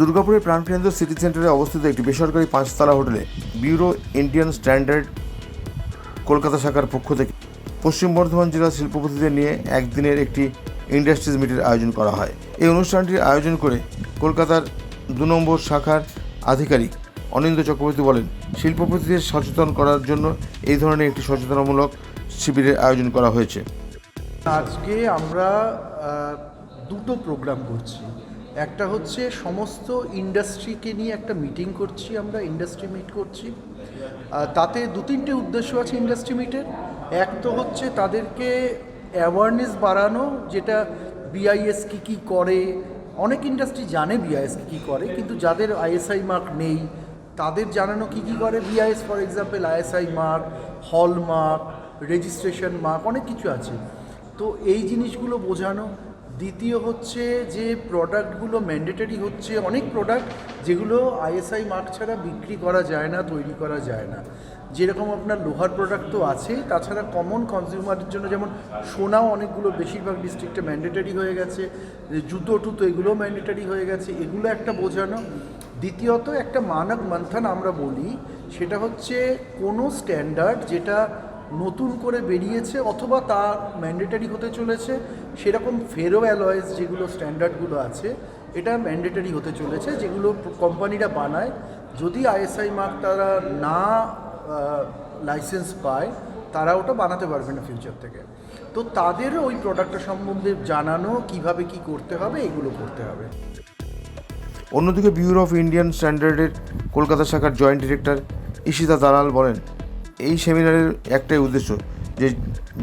দুর্গাপুরের প্রাণকেন্দ্র সিটি সেন্টারে অবস্থিত একটি বেসরকারি পাঁচতলা হোটেলে ব্যুরো ইন্ডিয়ান স্ট্যান্ডার্ড কলকাতা শাখার পক্ষ থেকে পশ্চিম বর্ধমান জেলার শিল্পপতিদের নিয়ে একদিনের একটি ইন্ডাস্ট্রিজ মিটের আয়োজন করা হয়। এই অনুষ্ঠানটির আয়োজন করে কলকাতার দু নম্বর শাখার আধিকারিক অনিন্দ চক্রবর্তী বলেন, শিল্পপতিদের সচেতন করার জন্য এই ধরনের একটি সচেতনামূলক শিবিরের আয়োজন করা হয়েছে। আজকে আমরা দুটো প্রোগ্রাম করছি। একটা হচ্ছে সমস্ত ইন্ডাস্ট্রিকে নিয়ে একটা মিটিং করছি আমরা ইন্ডাস্ট্রি মিট করছি। তাতে দু তিনটে উদ্দেশ্য আছে ইন্ডাস্ট্রি মিটের এক তো হচ্ছে তাদেরকে অ্যাওয়ারনেস বাড়ানো, যেটা বিআইএস কী কী করে। অনেক ইন্ডাস্ট্রি জানে বিআইএস কী কী করে, কিন্তু যাদের আইএসআই মার্ক নেই, তাদের জানানো কী কী করে? BIS for example ISI mark hallmark registration mark অনেক কিছু আছে। তো এই জিনিসগুলো বোঝানো দ্বিতীয় হচ্ছে যে প্রোডাক্টগুলো ম্যান্ডেটারি হচ্ছে, অনেক প্রোডাক্ট যেগুলো আইএসআই মার্ক ছাড়া বিক্রি করা যায় না, তৈরি করা যায় না। যেরকম আপনার লোহার প্রোডাক্ট তো আছেই তাছাড়া কমন কনজিউমারের জন্য যেমন সোনাও অনেকগুলো বেশিরভাগ ডিস্ট্রিক্টে ম্যান্ডেটারি হয়ে গেছে, জুতো টুতো এগুলোও ম্যান্ডেটারি হয়ে গেছে, এগুলো একটা বোঝানো। দ্বিতীয়ত একটা মানক মন্থন আমরা বলি, সেটা হচ্ছে কোনো স্ট্যান্ডার্ড যেটা নতুন করে বেরিয়েছে অথবা তা ম্যান্ডেটারি হতে চলেছে। সেরকম ফেরো অ্যালয়েস যেগুলো স্ট্যান্ডার্ডগুলো আছে, এটা ম্যান্ডেটারি হতে চলেছে, যেগুলো কোম্পানিরা বানায়। যদি আইএসআই মার্ক তারা না লাইসেন্স পায়, তারা ওটা বানাতে পারবে না ফিউচার থেকে। তো তাদের ওই প্রোডাক্টটা সম্বন্ধে জানানো, কীভাবে কি করতে হবে, এগুলো করতে হবে। অন্যদিকে ব্যুরো অফ ইন্ডিয়ান স্ট্যান্ডার্ডের কলকাতা শাখার জয়েন্ট ডিরেক্টর ইশিতা দালাল বলেন এই সেমিনারের একটাই উদ্দেশ্য যে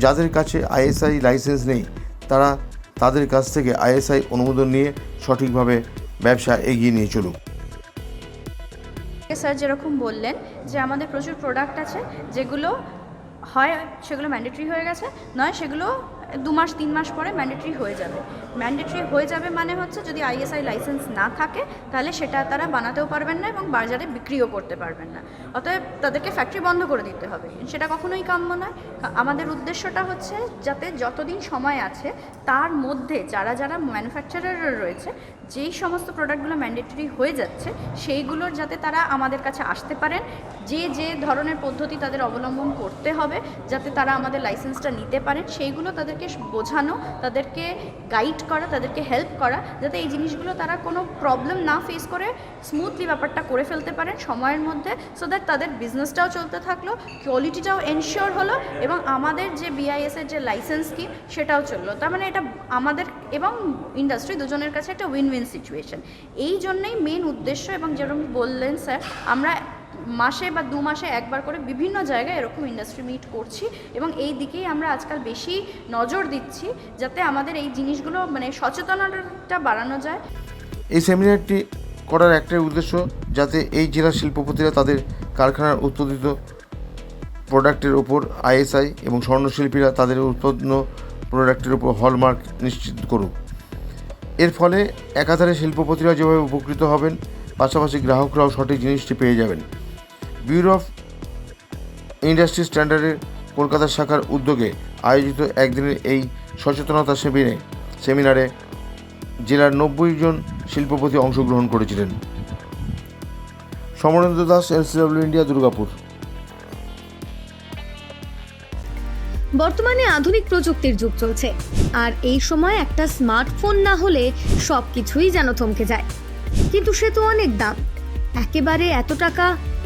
যাদের কাছে আইএসআই লাইসেন্স নেই, তারা তাদের কাছ থেকে আইএসআই অনুমোদন নিয়ে সঠিকভাবে ব্যবসা এগিয়ে নিয়ে চলুক। স্যার যেরকম বললেন যে আমাদের প্রচুর প্রোডাক্ট আছে যেগুলো হয় সেগুলো ম্যান্ডেটরি হয়ে গেছে, নয় সেগুলো দু মাস, তিন মাস পরে ম্যান্ডেটরি হয়ে যাবে। ম্যান্ডেটরি হয়ে যাবে মানে হচ্ছে যদি আইএসআই লাইসেন্স না থাকে, তাহলে সেটা তারা বানাতেও পারবেন না এবং বাজারে বিক্রিও করতে পারবেন না। অতএব তাদেরকে ফ্যাক্টরি বন্ধ করে দিতে হবে। সেটা কখনোই কাম্য নয়। আমাদের উদ্দেশ্যটা হচ্ছে যাতে যতদিন সময় আছে, তার মধ্যে যারা যারা ম্যানুফ্যাকচারার রয়েছে, যেই সমস্ত প্রোডাক্টগুলো ম্যান্ডেটরি হয়ে যাচ্ছে, সেইগুলোর যাতে তারা আমাদের কাছে আসতে পারেন। যে যে ধরনের পদ্ধতি তাদের অবলম্বন করতে হবে, যাতে তারা আমাদের লাইসেন্সটা নিতে পারেন, সেইগুলো তাদেরকে বোঝানো, তাদেরকে গাইড করা, তাদেরকে হেল্প করা, যাতে এই জিনিসগুলো তারা কোনো প্রবলেম না ফেস করে স্মুথলি ব্যাপারটা করে ফেলতে পারেন সময়ের মধ্যে সো দ্যাট তাদের বিজনেসটাও চলতে থাকল কোয়ালিটিটাও এনশিওর হলো, এবং আমাদের যে বিআইএস এর যে লাইসেন্স স্কিম সেটাও চলল। তার মানে এটা আমাদের এবং ইন্ডাস্ট্রি দুজনের কাছে একটা উইন উইন সিচুয়েশন এই জন্যই মেন উদ্দেশ্য এবং যেরকম বললেন স্যার আমরা মাসে বা দু মাসে একবার করে বিভিন্ন জায়গায় এরকম ইন্ডাস্ট্রি মিট করছি এবং এই দিকেই আমরা আজকাল বেশি নজর দিচ্ছি যাতে আমাদের এই জিনিসগুলো মানে সচেতনতা বাড়ানো যায়। এই সেমিনারটি করার একটাই উদ্দেশ্য যাতে এই জেলার শিল্পপতিরা তাদের কারখানার উৎপাদিত প্রোডাক্টের ওপর আইএসআই এবং স্বর্ণশিল্পীরা তাদের উৎপন্ন প্রোডাক্টের ওপর হলমার্ক নিশ্চিত করুক। এর ফলে একাধারে শিল্পপতিরা যেভাবে উপকৃত হবেন, পাশাপাশি গ্রাহকরাও সঠিক জিনিসটি পেয়ে যাবেন। ব্যুরো অফ ইন্ডাস্ট্রি স্ট্যান্ডার্ডের কলকাতা শাখার উদ্যোগে আয়োজিত একদিনের এই সচেতনতা শিবিরে সেমিনারে জেলার নব্বই জন শিল্পপতি অংশগ্রহণ করেছিলেন। Samarendra Das LCW India, Durgapur. বর্তমানে আধুনিক প্রযুক্তির যুগ চলছে, আর এই সময় একটা স্মার্টফোন না হলে সব কিছুই যেন থমকে যায়। কিন্তু সে তো অনেক দাম। একেবারে এত টাকা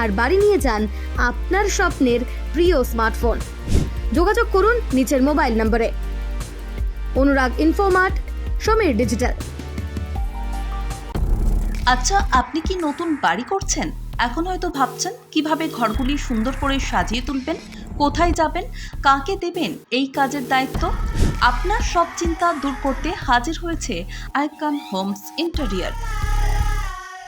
আর বাড়ি নিয়ে যান আপনার স্বপ্নের প্রিয় স্মার্টফোন। যোগাযোগ করুন নিচের মোবাইল নম্বরে। অনুরাগ ইনফোমার্ট সমীর ডিজিটাল আচ্ছা আপনি কি নতুন বাড়ি করছেন? এখন হয়তো ভাবছেন কীভাবে ঘরগুলি সুন্দর করে সাজিয়ে তুলবেন, কোথায় যাবেন, কাকে দেবেন, এই কাজের দায়িত্ব? আপনার সব চিন্তা দূর করতে হাজির হয়েছে icon homes interior.